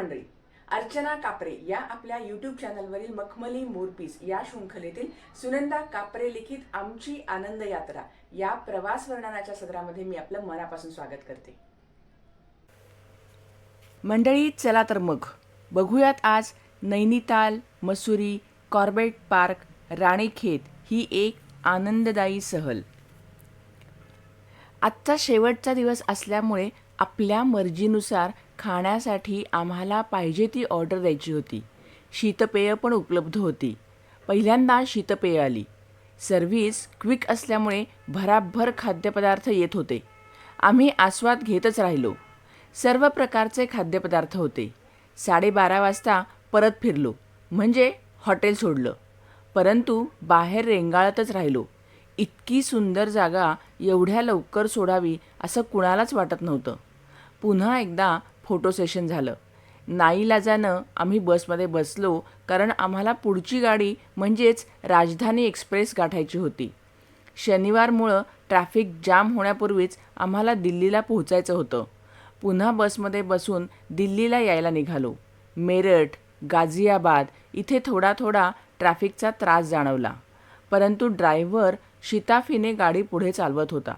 मंडळी अर्चना कापरे या आपल्या यूट्यूब चॅनलवरील मखमली मोरपीस या शृंखलेतील सुनंदा कापरे लिखित आमची आनंद यात्रा या प्रवास वर्णनाच्या सदरामध्ये मी आपलं मनापासून स्वागत करते. मंडळी चला तर मग. बघूयात आज नैनिताल मसुरी कॉर्बेट पार्क राणीखेत ही एक आनंददायी सहल. आजचा शेवटचा दिवस असल्यामुळे आपल्या मर्जीनुसार खाण्यासाठी आम्हाला पाहिजे ती ऑर्डर द्यायची होती. शीतपेय पण उपलब्ध होती. पहिल्यांदा शीतपेय आली. सर्व्हिस क्विक असल्यामुळे भराभर खाद्यपदार्थ येत होते. आम्ही आस्वाद घेतच राहिलो. सर्व प्रकारचे खाद्यपदार्थ होते. साडेबारा वाजता परत फिरलो. म्हणजे हॉटेल सोडलं. परंतु बाहेर रेंगाळतच राहिलो. इतकी सुंदर जागा एवढ्या लवकर सोडावी असं कुणालाच वाटत नव्हतं. पुन्हा एकदा फोटो सेशन झालं. नाईलाजानं आम्ही बसमध्ये बसलो कारण आम्हाला पुढची गाडी म्हणजेच राजधानी एक्सप्रेस गाठायची होती. शनिवारमुळं ट्रॅफिक जाम होण्यापूर्वीच आम्हाला दिल्लीला पोहोचायचं होतं. पुन्हा बसमध्ये बसून दिल्लीला यायला निघालो. मेरठ गाझियाबाद इथे थोडा थोडा ट्रॅफिकचा त्रास जाणवला. परंतु ड्रायव्हर शिताफीने गाडी पुढे चालवत होता.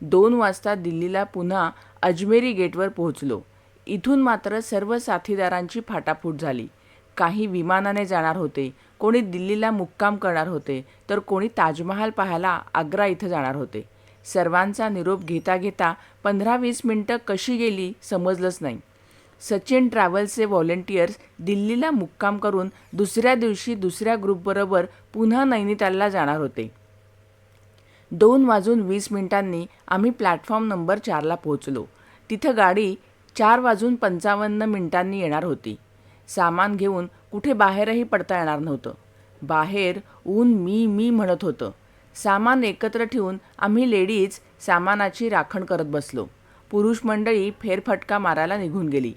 दोन वाजता दिल्लीला पुन्हा अजमेरी गेटवर पोहोचलो. इथून मात्र सर्व साथीदारांची फाटाफूट झाली. काही विमानाने जाणार होते कोणी दिल्लीला मुक्काम करणार होते तर कोणी ताजमहाल पाहायला आग्रा इथं जाणार होते. सर्वांचा निरोप घेता घेता पंधरा वीस मिनटं कशी गेली समजलंच नाही. सचिन ट्रॅव्हल्सचे व्हॉलेंटियर्स दिल्लीला मुक्काम करून दुसऱ्या दिवशी दुसऱ्या ग्रुपबरोबर पुन्हा नैनितालला जाणार होते. दोन वाजून वीस मिनिटांनी आम्ही प्लॅटफॉर्म नंबर चारला पोहोचलो. तिथं गाडी चार वाजून पंचावन्न मिनिटांनी येणार होती. सामान घेऊन कुठे बाहेरही पडता येणार नव्हतं. बाहेर ऊन मी मी म्हणत होतं. सामान एकत्र ठेवून आम्ही लेडीज सामानाची राखण करत बसलो. पुरुष मंडळी फेरफटका मारायला निघून गेली.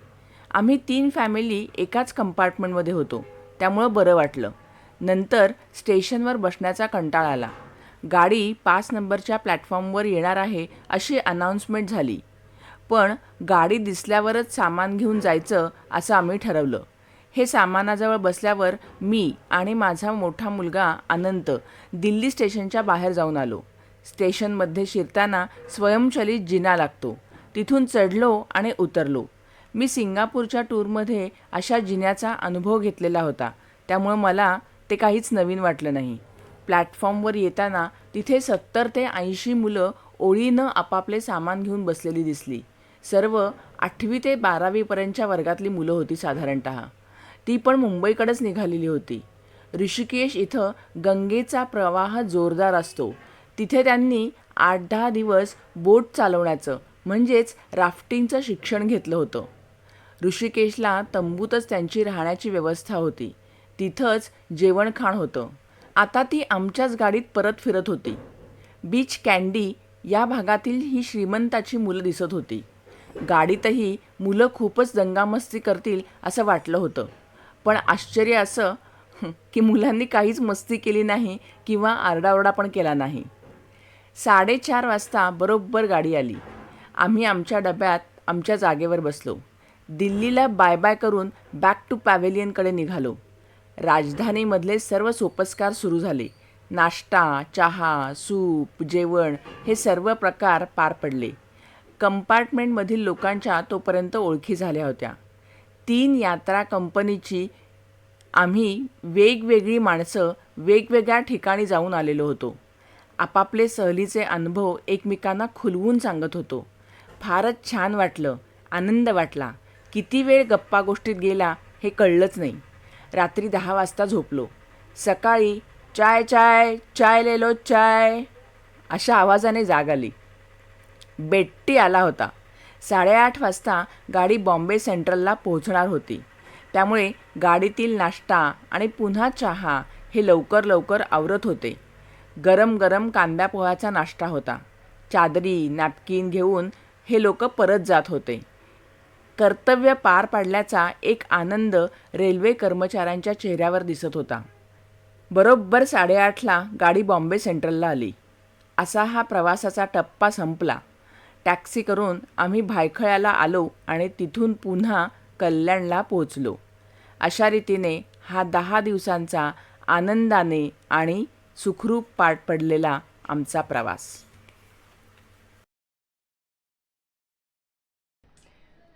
आम्ही तीन फॅमिली एकाच कंपार्टमेंटमध्ये होतो. त्यामुळं बरं वाटलं. नंतर स्टेशनवर बसण्याचा कंटाळ आला. गाडी पाच नंबरच्या प्लॅटफॉर्मवर येणार आहे अशी अनाऊन्समेंट झाली. पण गाडी दिसल्यावरच सामान घेऊन जायचं असं आम्ही ठरवलं. हे सामानाजवळ बसल्यावर मी आणि माझा मोठा मुलगा अनंत दिल्ली स्टेशनच्या बाहेर जाऊन आलो. स्टेशनमध्ये शिरताना स्वयंचलित जिना लागतो. तिथून चढलो आणि उतरलो. मी सिंगापूरच्या टूरमध्ये अशा जिन्याचा अनुभव घेतलेला होता. त्यामुळं मला ते काहीच नवीन वाटलं नाही. प्लॅटफॉर्मवर येताना तिथे सत्तर ते ऐंशी मुलं ओळीनं आपापले सामान घेऊन बसलेली दिसली. सर्व आठवी ते बारावीपर्यंतच्या वर्गातली मुलं होती साधारणत. ती पण मुंबईकडेच निघालेली होती. ऋषिकेश इथं गंगेचा प्रवाह जोरदार असतो. तिथे त्यांनी आठ दहा दिवस बोट चालवण्याचं म्हणजेच राफ्टिंगचं शिक्षण घेतलं होतं. ऋषिकेशला तंबूतच त्यांची राहण्याची व्यवस्था होती. तिथंच जेवणखाण होतं. आता ती आमच्याच गाडीत परत फिरत होती. बीच कँडी या भागातील ही श्रीमंताची मुलं दिसत होती. गाडीतही मुलं खूपच दंगामस्ती करतील असं वाटलं होतं. पण आश्चर्य असं की मुलांनी काहीच मस्ती केली नाही किंवा आरडाओरडा पण केला नाही. साडेचार वाजता बरोबर गाडी आली. आम्ही आमच्या डब्यात आमच्या जागेवर बसलो. दिल्लीला बाय बाय करून बॅक टू पॅव्हेलियनकडे निघालो. राजधानीमधले सर्व सोपस्कार सुरू झाले. नाश्ता चहा सूप जेवण हे सर्व प्रकार पार पडले. कंपार्टमेंटमधील लोकांच्या तोपर्यंत ओळखी झाल्या होत्या. तीन यात्रा कंपनीची आम्ही वेगवेगळी माणसं वेगवेगळ्या ठिकाणी जाऊन आलेलो होतो. आपापले सहलीचे अनुभव एकमेकांना खुलवून सांगत होतो. फारच छान वाटलं आनंद वाटला. किती वेळ गप्पा गोष्टीत गेला हे कळलंच नाही. रात्री दहा वाजता झोपलो. सकाळी चाय चाय चाय लेलो चाय अशा आवाजाने जाग आली. बेट्टी आला होता. साडेआठ वाजता गाडी बॉम्बे सेंट्रलला पोहोचणार होती. त्यामुळे गाडीतील नाश्ता आणि पुन्हा चहा हे लवकर लवकर आवरत होते. गरम गरम कांदा पोह्याचा नाश्ता होता. चादरी नॅपकिन घेऊन हे लोक परत जात होते. कर्तव्य पार पाडल्याचा एक आनंद रेल्वे कर्मचाऱ्यांच्या चेहऱ्यावर दिसत होता. बरोबर साडेआठला गाडी बॉम्बे सेंट्रलला आली. असा हा प्रवासाचा टप्पा संपला. टॅक्सी करून आम्ही भायखळ्याला आलो आणि तिथून पुन्हा कल्याणला पोहोचलो. अशा रीतीने हा दहा दिवसांचा आनंदाने आणि सुखरूप पार पडलेला आमचा प्रवास.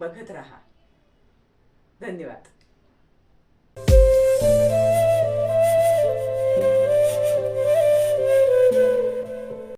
बघत राहा. धन्यवाद.